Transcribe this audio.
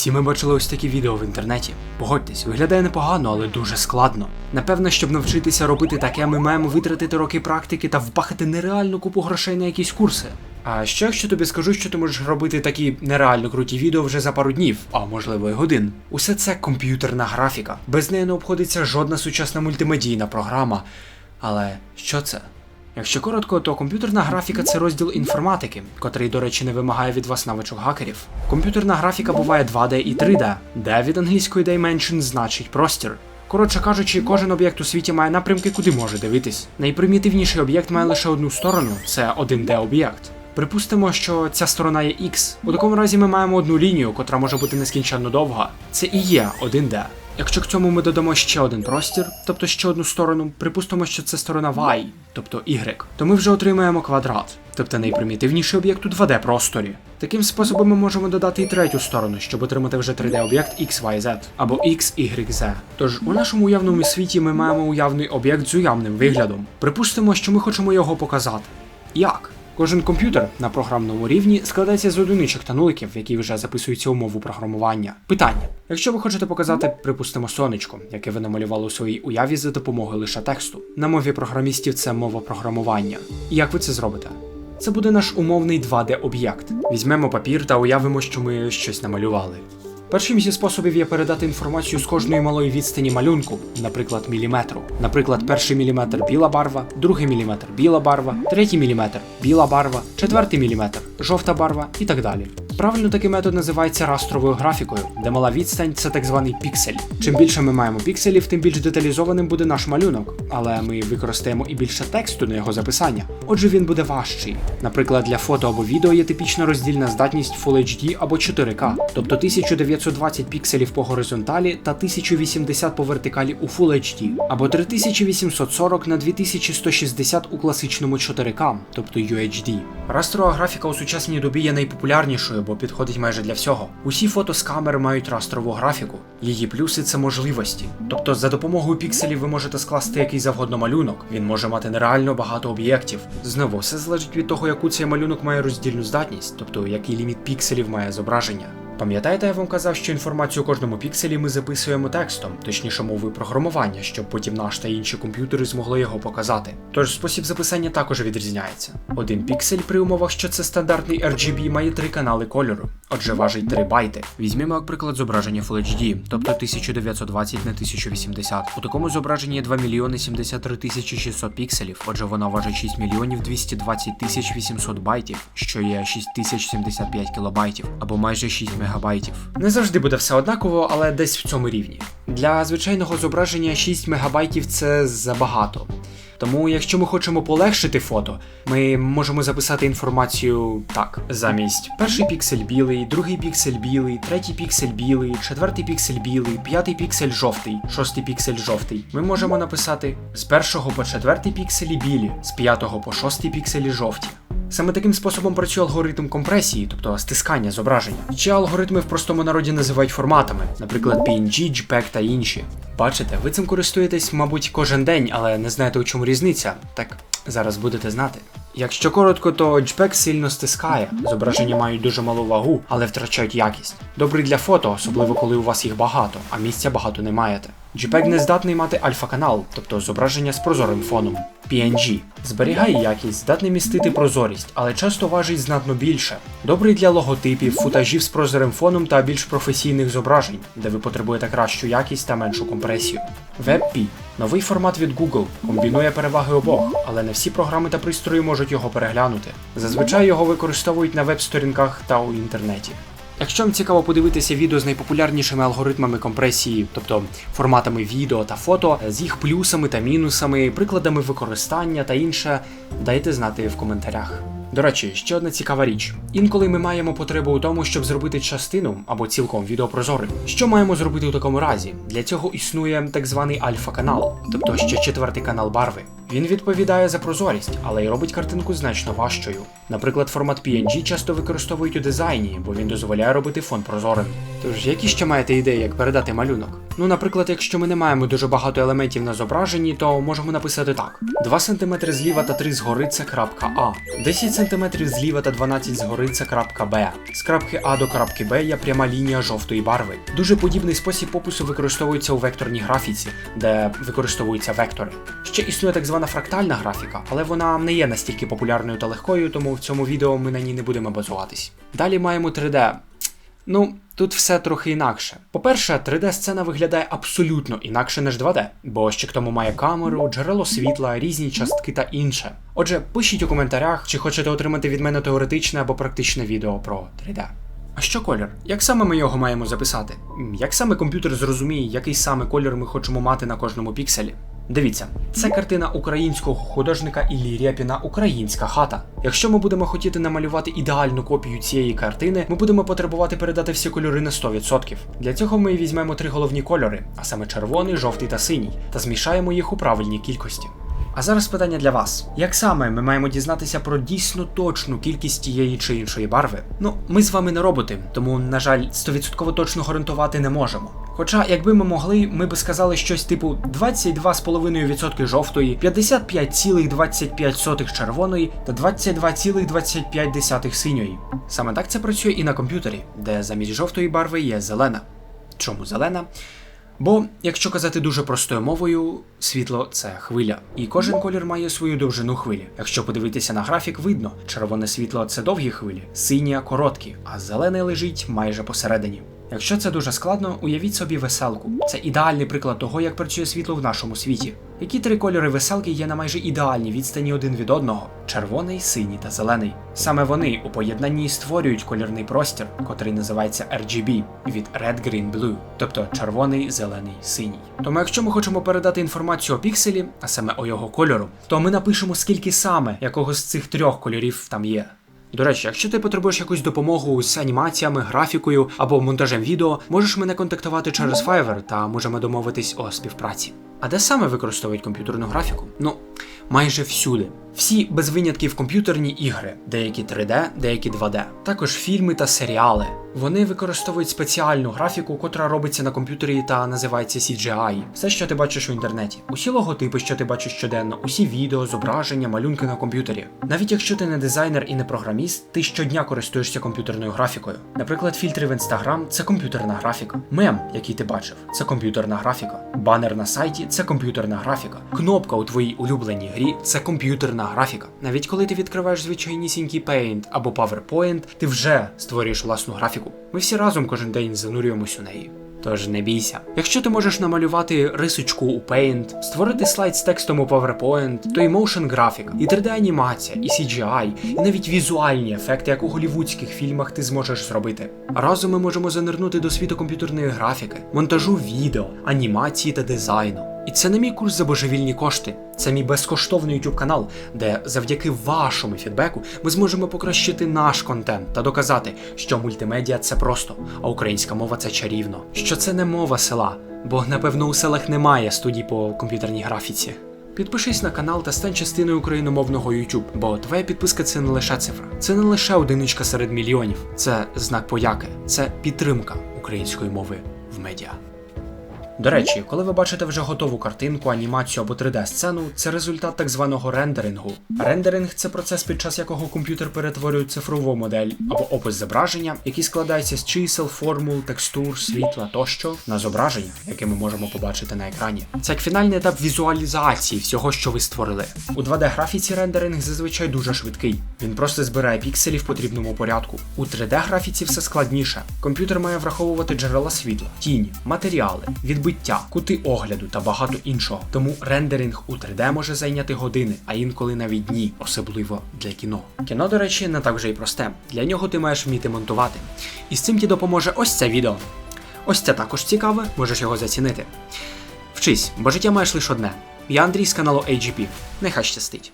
Всі ми бачили ось такі відео в інтернеті. Погодьтесь, виглядає непогано, але дуже складно. Напевно, щоб навчитися робити таке, ми маємо витратити роки практики та вбахати нереальну купу грошей на якісь курси. А що якщо тобі скажу, що ти можеш робити такі нереально круті відео вже за пару днів, а можливо й годин? Усе це комп'ютерна графіка. Без неї не обходиться жодна сучасна мультимедійна програма. Але що це? Якщо коротко, то комп'ютерна графіка це розділ інформатики, котрий, до речі, не вимагає від вас навичок хакерів. Комп'ютерна графіка буває 2D і 3D, де від англійської dimension значить простір. Коротше кажучи, кожен об'єкт у світі має напрямки, куди може дивитись. Найпримітивніший об'єкт має лише одну сторону це 1D об'єкт. Припустимо, що ця сторона є X. У такому разі ми маємо одну лінію, котра може бути нескінченно довга. Це і є 1D. Якщо к цьому ми додамо ще один простір, тобто ще одну сторону, припустимо, що це сторона Y, тобто Y, то ми вже отримаємо квадрат, тобто найпримітивніший об'єкт у 2D просторі. Таким способом ми можемо додати і третю сторону, щоб отримати вже 3D об'єкт XYZ або XYZ. Тож у нашому уявному світі ми маємо уявний об'єкт з уявним виглядом. Припустимо, що ми хочемо його показати. Як? Кожен комп'ютер на програмному рівні складається з одиничок та нуликів, які вже записується умову програмування. Питання: якщо ви хочете показати, припустимо, сонечко, яке ви намалювали у своїй уяві за допомогою лише тексту. На мові програмістів це мова програмування. Як ви це зробите? Це буде наш умовний 2D-об'єкт. Візьмемо папір та уявимо, що ми щось намалювали. Першим зі способів є передати інформацію з кожної малої відстані малюнку, наприклад, міліметру. Наприклад, перший міліметр біла барва, другий міліметр біла барва, третій міліметр біла барва, четвертий міліметр жовта барва і так далі. Правильно такий метод називається растровою графікою, де мала відстань це так званий піксель. Чим більше ми маємо пікселів, тим більш деталізованим буде наш малюнок, але ми використаємо і більше тексту на його записання. Отже, він буде важчий. Наприклад, для фото або відео є типічна роздільна здатність Full HD або 4К, тобто 1920 пікселів по горизонталі та 1080 по вертикалі у Full HD, або 3840 на 2160 у класичному 4К, тобто UHD. Растрова графіка у сучасній добі є найпопулярнішою, бо підходить майже для всього. Усі фото з камер мають растрову графіку. Її плюси це можливості. Тобто, за допомогою пікселів ви можете скласти який завгодно малюнок. Він може мати нереально багато об'єктів. Знову все залежить від того, яку цей малюнок має роздільну здатність, тобто який ліміт пікселів має зображення. Пам'ятаєте, я вам казав, що інформацію у кожному пікселі ми записуємо текстом, точніше мовою програмування, щоб потім наш та інші комп'ютери змогли його показати. Тож спосіб записання також відрізняється. Один піксель при умовах, що це стандартний RGB, має три канали кольору, отже важить 3 байти. Візьмемо як приклад зображення Full HD, тобто 1920 на 1080. У такому зображенні є 2 мільйони 73 тисячі 600 пікселів, отже вона важить 6 мільйонів 220 тисяч 800 байтів, що є 6075 кілобайтів, або майже 6 мегабайтів. Не завжди буде все однаково, але десь в цьому рівні. Для звичайного зображення 6 мегабайтів це забагато. Тому, якщо ми хочемо полегшити фото, ми можемо записати інформацію так: замість перший піксель білий, другий піксель білий, третій піксель білий, четвертий піксель білий, п'ятий піксель жовтий, шостий піксель жовтий. Ми можемо написати з першого по четвертий пікселі білі, з п'ятого по шостий пікселі жовті. Саме таким способом працює алгоритм компресії, тобто стискання зображення. Чи алгоритми в простому народі називають форматами, наприклад, PNG, JPEG та інші. Бачите, ви цим користуєтесь, мабуть, кожен день, але не знаєте, у чому різниця. Так зараз будете знати. Якщо коротко, то JPEG сильно стискає. Зображення мають дуже малу вагу, але втрачають якість. Добрий для фото, особливо коли у вас їх багато, а місця багато не маєте. JPEG не здатний мати альфа-канал, тобто зображення з прозорим фоном. PNG зберігає якість, здатний містити прозорість, але часто важить знатно більше. Добрий для логотипів, футажів з прозорим фоном та більш професійних зображень, де ви потребуєте кращу якість та меншу компресію. WebP новий формат від Google, комбінує переваги обох, але не всі програми та пристрої можуть його переглянути. Зазвичай його використовують на веб-сторінках та у інтернеті. Якщо вам цікаво подивитися відео з найпопулярнішими алгоритмами компресії, тобто форматами відео та фото, з їх плюсами та мінусами, прикладами використання та інше, дайте знати в коментарях. До речі, ще одна цікава річ. Інколи ми маємо потребу у тому, щоб зробити частину або цілком відео прозорим. Що маємо зробити у такому разі? Для цього існує так званий альфа-канал, тобто ще четвертий канал барви. Він відповідає за прозорість, але й робить картинку значно важчою. Наприклад, формат PNG часто використовують у дизайні, бо він дозволяє робити фон прозорим. Тож, які ще маєте ідеї, як передати малюнок? Ну, наприклад, якщо ми не маємо дуже багато елементів на зображенні, то можемо написати так: 2 см зліва та 3 згори це крапка А, 10 см зліва та 12 згори це крапка Б. З крапки А до крапки Б є пряма лінія жовтої барви. Дуже подібний спосіб опису використовується у векторній графіці, де використовуються вектори. Ще існує так звана фрактальна графіка, але вона не є настільки популярною та легкою, тому в цьому відео ми на ній не будемо базуватись. Далі маємо 3D. Ну, тут все трохи інакше. По-перше, 3D-сцена виглядає абсолютно інакше, ніж 2D, бо ще к тому має камеру, джерело світла, різні частки та інше. Отже, пишіть у коментарях, чи хочете отримати від мене теоретичне або практичне відео про 3D. А що колір? Як саме ми його маємо записати? Як саме комп'ютер зрозуміє, який саме колір ми хочемо мати на кожному пікселі? Дивіться, це картина українського художника Іллі Рєпіна Українська хата. Якщо ми будемо хотіти намалювати ідеальну копію цієї картини, ми будемо потребувати передати всі кольори на 100%. Для цього ми візьмемо три головні кольори, а саме червоний, жовтий та синій, та змішаємо їх у правильній кількості. А зараз питання для вас: як саме ми маємо дізнатися про дійсно точну кількість тієї чи іншої барви? Ну, ми з вами не роботи, тому, на жаль, 100% точно гарантувати не можемо. Хоча, якби ми могли, ми би сказали щось типу 22,5% жовтої, 55,25 червоної та 22,25 синьої. Саме так це працює і на комп'ютері, де замість жовтої барви є зелена. Чому зелена? Бо, якщо казати дуже простою мовою, світло це хвиля, і кожен колір має свою довжину хвилі. Якщо подивитися на графік, видно, червоне світло це довгі хвилі, сині короткі, а зелене лежить майже посередині. Якщо це дуже складно, уявіть собі веселку. Це ідеальний приклад того, як працює світло в нашому світі. Які три кольори веселки є на майже ідеальній відстані один від одного: червоний, синій та зелений. Саме вони у поєднанні створюють кольорний простір, котрий називається RGB від Red Green Blue, тобто червоний, зелений, синій. Тому, якщо ми хочемо передати інформацію о пікселі, а саме о його кольору, то ми напишемо скільки саме якого з цих трьох кольорів там є. До речі, якщо ти потребуєш якусь допомогу з анімаціями, графікою або монтажем відео, можеш мене контактувати через Fiverr та можемо домовитись о співпраці. А де саме використовують комп'ютерну графіку? Ну, майже всюди. Всі без винятків комп'ютерні ігри, деякі 3D, деякі 2D. Також фільми та серіали. Вони використовують спеціальну графіку, котра робиться на комп'ютері та називається CGI. Все, що ти бачиш у інтернеті. Усі логотипи, що ти бачиш щоденно, усі відео, зображення, малюнки на комп'ютері. Навіть якщо ти не дизайнер і не програміст, ти щодня користуєшся комп'ютерною графікою. Наприклад, фільтри в Instagram – це комп'ютерна графіка. Мем, який ти бачив, це комп'ютерна графіка. Банер на сайті це комп'ютерна графіка. Кнопка у твоїй улюбленій грі це комп'ютерна графіка. Навіть коли ти відкриваєш звичайнісінький Paint або PowerPoint, ти вже створюєш власну графіку. Ми всі разом кожен день занурюємось у неї. Тож не бійся. Якщо ти можеш намалювати рисочку у Paint, створити слайд з текстом у PowerPoint, то і motion графіка, і 3D-анімація, і CGI, і навіть візуальні ефекти, як у голівудських фільмах, ти зможеш зробити. Разом ми можемо занирнути до світу комп'ютерної графіки, монтажу відео, анімації та дизайну. І це не мій курс за божевільні кошти. Це мій безкоштовний YouTube канал, де завдяки вашому фідбеку ми зможемо покращити наш контент та доказати, що мультимедіа це просто, а українська мова це чарівно. Що це не мова села, бо напевно у селах немає студій по комп'ютерній графіці. Підпишись на канал та стань частиною україномовного YouTube, бо твоя підписка це не лише цифра, це не лише одиничка серед мільйонів, це знак подяки, це підтримка української мови в медіа. До речі, коли ви бачите вже готову картинку, анімацію або 3D-сцену, це результат так званого рендерингу. Рендеринг це процес, під час якого комп'ютер перетворює цифрову модель або опис зображення, який складається з чисел, формул, текстур, світла тощо на зображення, яке ми можемо побачити на екрані. Це як фінальний етап візуалізації всього, що ви створили. У 2D-графіці рендеринг зазвичай дуже швидкий. Він просто збирає пікселі в потрібному порядку. У 3D-графіці все складніше. Комп'ютер має враховувати джерела світла, тіні, матеріали, відбиття, кути огляду та багато іншого. Тому рендеринг у 3D може зайняти години, а інколи навіть дні, особливо для кіно. Кіно, до речі, не так вже й просте. Для нього ти маєш вміти монтувати. І з цим ті допоможе ось це відео. Ось це також цікаве, можеш його зацінити. Вчись, бо життя маєш лише одне. Я Андрій з каналу AGP. Нехай щастить.